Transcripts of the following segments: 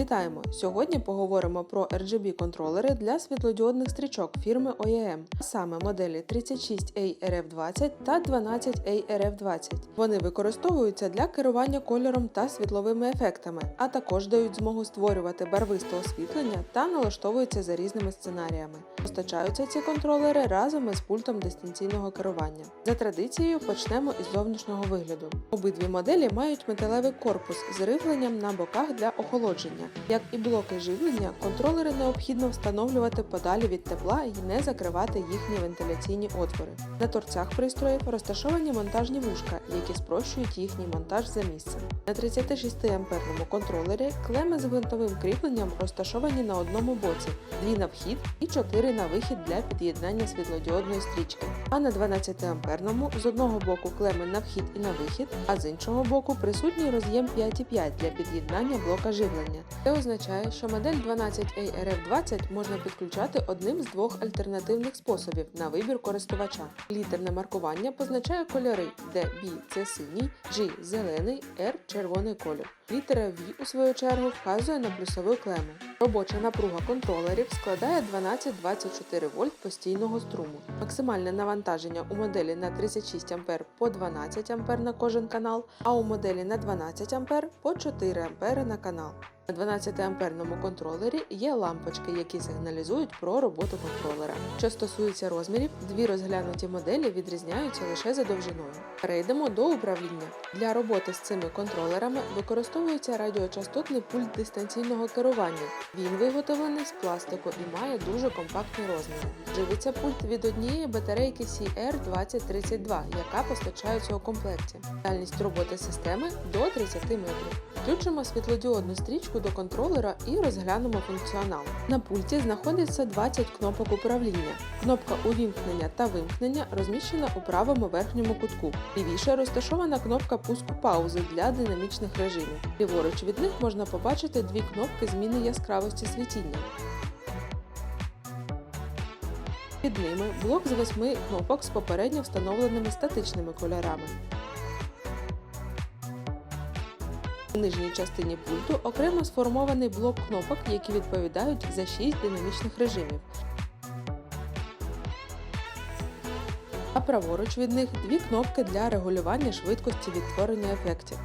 Вітаємо! Сьогодні поговоримо про RGB контролери для світлодіодних стрічок фірми OEM, а саме моделі 36ARF20 та 12ARF20. Вони використовуються для керування кольором та світловими ефектами, а також дають змогу створювати барвисте освітлення та налаштовуються за різними сценаріями. Постачаються ці контролери разом із пультом дистанційного керування. За традицією почнемо із зовнішнього вигляду. Обидві моделі мають металевий корпус з рифленням на боках для охолодження. Як і блоки живлення, контролери необхідно встановлювати подалі від тепла і не закривати їхні вентиляційні отвори. На торцях пристроїв розташовані монтажні вушка, які спрощують їхній монтаж за місцем. На 36 амперному контролері клеми з гвинтовим кріпленням розташовані на одному боці, дві на вхід і чотири на вихід для під'єднання світлодіодної стрічки. А на 12 амперному з одного боку клеми на вхід і на вихід, а з іншого боку присутній роз'єм 5,5 для під'єднання блока живлення. Це означає, що модель 12ARF20 можна підключати одним з двох альтернативних способів на вибір користувача. Літерне маркування позначає кольори, де B – це синій, G – зелений, R – червоний колір. Літера V, у свою чергу, вказує на плюсову клему. Робоча напруга контролерів складає 12-24 вольт постійного струму. Максимальне навантаження у моделі на 36 А по 12 А на кожен канал, а у моделі на 12 А по 4 А на канал. На 12-амперному контролері є лампочки, які сигналізують про роботу контролера. Що стосується розмірів, дві розглянуті моделі відрізняються лише за довжиною. Перейдемо до управління. Для роботи з цими контролерами використовується радіочастотний пульт дистанційного керування. Він виготовлений з пластику і має дуже компактні розміри. Живиться пульт від однієї батарейки CR2032, яка постачається у комплекті. Дальність роботи системи до 30 метрів. Включимо світлодіодну стрічку до контролера і розглянемо функціонал. На пульті знаходиться 20 кнопок управління. Кнопка увімкнення та вимкнення розміщена у правому верхньому кутку. Лівіше розташована кнопка пуску паузи для динамічних режимів. Ліворуч від них можна побачити дві кнопки зміни яскравості світіння. Під ними блок з восьми кнопок з попередньо встановленими статичними кольорами. У нижній частині пульту окремо сформований блок кнопок, які відповідають за 6 динамічних режимів. А праворуч від них дві кнопки для регулювання швидкості відтворення ефектів.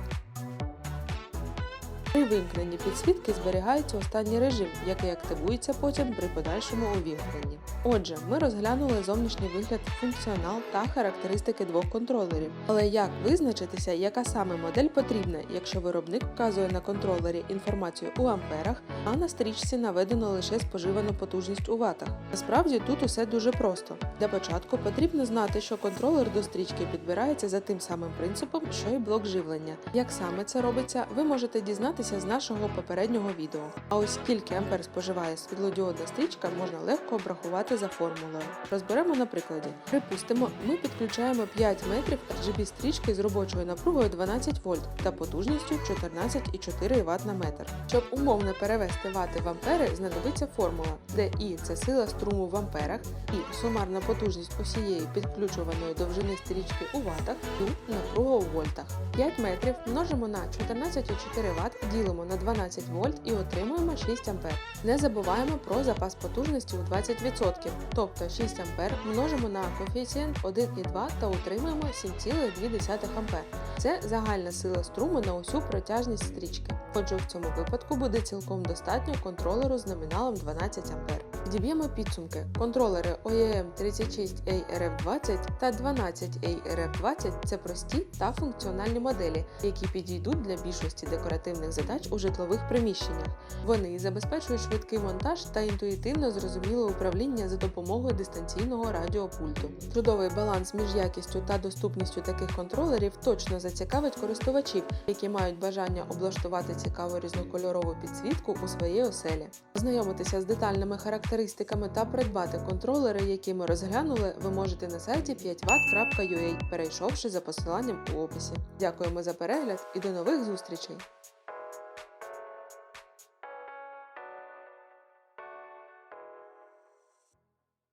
При вимкненні підсвітки зберігається останній режим, який активується потім при подальшому увімкненні. Отже, ми розглянули зовнішній вигляд, функціонал та характеристики двох контролерів. Але як визначитися, яка саме модель потрібна, якщо виробник вказує на контролері інформацію у амперах, а на стрічці наведено лише споживану потужність у ватах? Насправді тут усе дуже просто. Для початку потрібно знати, що контролер до стрічки підбирається за тим самим принципом, що й блок живлення. Як саме це робиться, ви можете дізнатися з нашого попереднього відео. А ось скільки ампер споживає світлодіодна стрічка, можна легко обрахувати за формулою. Розберемо на прикладі. Припустимо, ми підключаємо 5 метрів RGB стрічки з робочою напругою 12 вольт та потужністю 14,4 Вт на метр. Щоб умовно перевести вати в ампери, знадобиться формула, де І це сила струму в амперах, і сумарна потужність усієї підключуваної довжини стрічки у ватах, Q – напруга у вольтах. 5 метрів множимо на 14,4 Вт, ділимо на 12 вольт і отримуємо 6 ампер. Не забуваємо про запас потужності у 20%, тобто 6 ампер множимо на коефіцієнт 1,2 та отримуємо 7,2 ампер. Це загальна сила струму на усю протяжність стрічки. Отже, в цьому випадку буде цілком достатньо контролеру з номіналом 12 ампер. Діб'ємо підсумки. Контролери OEM 36ARF20 та 12ARF20 це прості та функціональні моделі, які підійдуть для більшості декоративних задач у житлових приміщеннях. Вони забезпечують швидкий монтаж та інтуїтивно зрозуміле управління за допомогою дистанційного радіопульту. Чудовий баланс між якістю та доступністю таких контролерів точно зацікавить користувачів, які мають бажання облаштувати цікаву різнокольорову підсвітку у своїй оселі. Ознайомитися з детальними характеристиками та придбати контролери, які ми розглянули, ви можете на сайті 5watt.ua, перейшовши за посиланням у описі. Дякуємо за перегляд і до нових зустрічей!